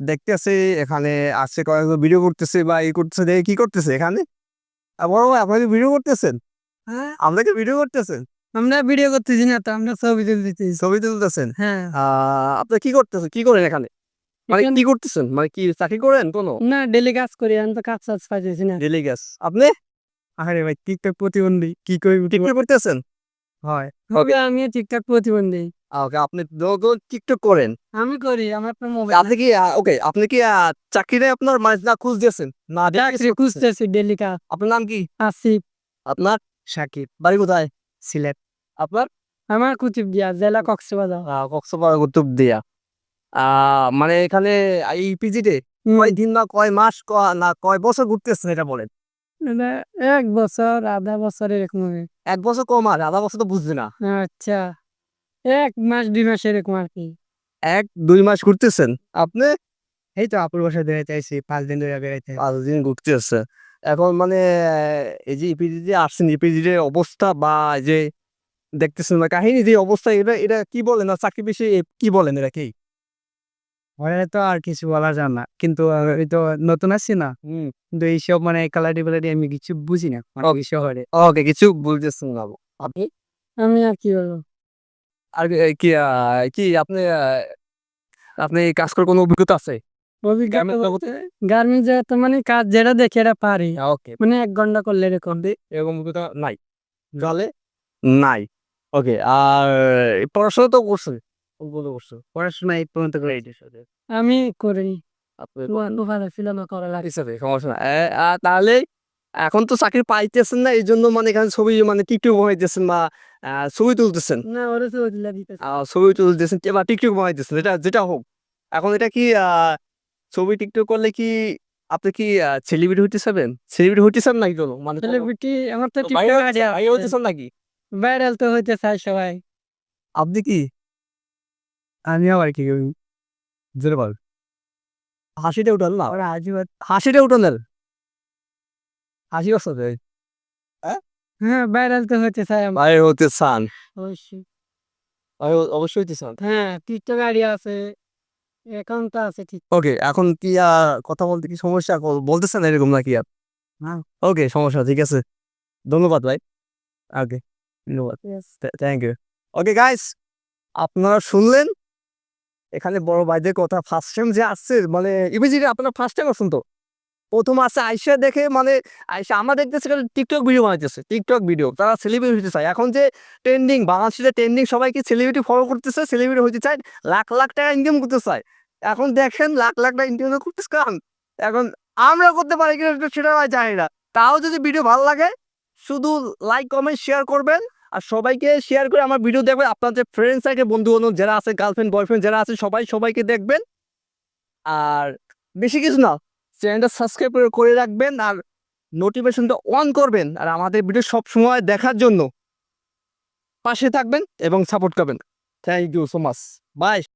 দেখতেছি এখানে আছে কয়েকজন ভিডিও করতেছে বা ই করতেছে দেখে কি করতেছে এখানে। বড় ভাই আপনাকে ভিডিও করতেছেন? হ্যাঁ। আপনাকে ভিডিও করতেছেন? আমরা ভিডিও করতেছি না তো আমরা ছবি তুলতেছি। ছবি তুলতেছেন? হ্যাঁ। আপনি কি করতেছেন? কি করেন এখানে? মানে কি করতেছেন? মানে কি চাকরি করেন কোনো? না ডেলি কাজ করি আমি তো কাজ কাজ পাইতেছি না। ডেলি গ্যাস আপনি? আরে ভাই টিকটক প্রতিবন্ধী কি করি টিকটক করতেছেন? হয়। Okay. আমি টিকটক প্রতিবন্ধী। ওকে আপনি টিকটক করেন? আমি করি আমার তো মোবাইল আপনি কি ওকে আপনি কি চাকরিতে আপনার মানে না খুঁজ দিয়েছেন? না চাকরি খুঁজতেছি ডেলি কাজ আপনার নাম কি? আসিফ। আপনার সাকিব বাড়ি কোথায়? সিলেট। আপনার? আমার কুতুব দিয়া জেলা কক্সবাজার। কক্সবাজার কুতুব দিয়া আহ, মানে এখানে এই পিজিতে কয় দিন না কয় মাস ক- না কয় বছর ঘুরতেছেন এটা বলেন? মানে এক বছর আধা বছর এরকম হবে। এক বছর কম আর আধা বছর তো বুঝবে না। আচ্ছা এক মাস দুই মাস এরকম আর কি। এক দুই মাস ঘুরতেছেন? আপনি? এই তো আপুর বাসায় বেড়াইতে আইসি পাঁচ দিন ধরে বেড়াইতে। পাঁচ দিন ঘুরতেছে এখন মানে এই যে ইপিজি যে আসছেন ইপিজির অবস্থা বা যে দেখতেছেন না কাহিনী যে অবস্থা এটা এটা কি বলেন? না চাকরি বিষয়ে কি বলেন এটা কি? তো আর কিছু বলা যায় না কিন্তু আমি তো নতুন আসছি না। হুম। কিন্তু এইসব মানে কালারি বালারি আমি কিছু বুঝি না মানে শহরে। ওকে কিছু বলতেছেন না আপনি? আমি আর কি বলব? আর কি- কি আপনি আপনি কাজ করার কোনো অভিজ্ঞতা আছে? গার্মেন্টস মানে কাজ যেটা দেখে এটা পারি। ওকে মানে এক ঘণ্টা করলে এরকম। এরকম অভিজ্ঞতা নাই? জলে নাই। ওকে আর পড়াশোনা তো করছে করছে পড়াশোনা এই পর্যন্ত করে। আমি করি আহ, তাহলে এখন তো চাকরি পাইতেছেন না এই জন্য মানে এখানে ছবি মানে টিকটক বানাইতেছেন বা আহ, ছবি তুলতেছেন। ছবি তুলতেছেন বা টিকটক বানাইতেছেন এটা যেটা হোক। এখন এটা কি আহ, ছবি টিকটক করলে কি আপনি কি সেলিব্রিটি হইতে চাবেন? সেলিব্রিটি হইতে চান নাকি কোনো? মানে সেলিব্রিটি আমার তো টিকটক হইতে- চান নাকি? ভাইরাল তো হইতে চায় সবাই। আপনি কি? আমি আবার কি বল হাসিটা উঠান না? আজীবন হাসিটা উঠান না হাসি বসতে হ্যাঁ? ভাইরাল তো হইতে চায়। আমার বাইরে হতে চান? অবশ্যই। অবশ্যই হইতে চান? হ্যাঁ টিকটক আইডি আছে অ্যাকাউন্ট আছে ঠিক। ওকে এখন কি কথা বলতে কি সমস্যা? বলতেছেন এরকম নাকি আর? ওকে সমস্যা ঠিক আছে। ধন্যবাদ ভাই। ওকে ধন্যবাদ। থ্যাংক ইউ ওকে গাইস আপনারা শুনলেন? এখানে বড় ভাইদের কথা। ফার্স্ট টাইম যে আসছে মানে ইমিজিটলি আপনারা ফার্স্ট টাইম আসুন তো? প্রথম আসছে, আইসা দেখে মানে আইসা আমরা দেখতেছি টিকটক ভিডিও বানাইতেছে টিকটক ভিডিও তারা সেলিব্রিটি হতে চায়। এখন যে ট্রেন্ডিং বাংলাদেশে ট্রেন্ডিং সবাই কি সেলিব্রিটি ফলো করতেছে সেলিব্রিটি হতে চায়, লাখ লাখ টাকা ইনকাম করতে চায়। এখন দেখেন, লাখ লাখ টাকা ইনকাম করতেছে কারণ এখন আমরা করতে পারি কিনা সেটা- জানি না। তাও যদি ভিডিও ভালো লাগে, শুধু লাইক কমেন্ট শেয়ার করবেন। আর সবাইকে শেয়ার করে আমার ভিডিও দেখবেন। আপনার যে ফ্রেন্ডস থাকে বন্ধু বান্ধব যারা আছে গার্লফ্রেন্ড বয়ফ্রেন্ড যারা আছে, সবাই সবাইকে দেখবেন। আর বেশি কিছু না চ্যানেলটা সাবস্ক্রাইব করে রাখবেন আর নোটিফিকেশনটা অন করবেন। আর আমাদের ভিডিও সব সময় দেখার জন্য পাশে থাকবেন এবং সাপোর্ট করবেন। Thank you so much bye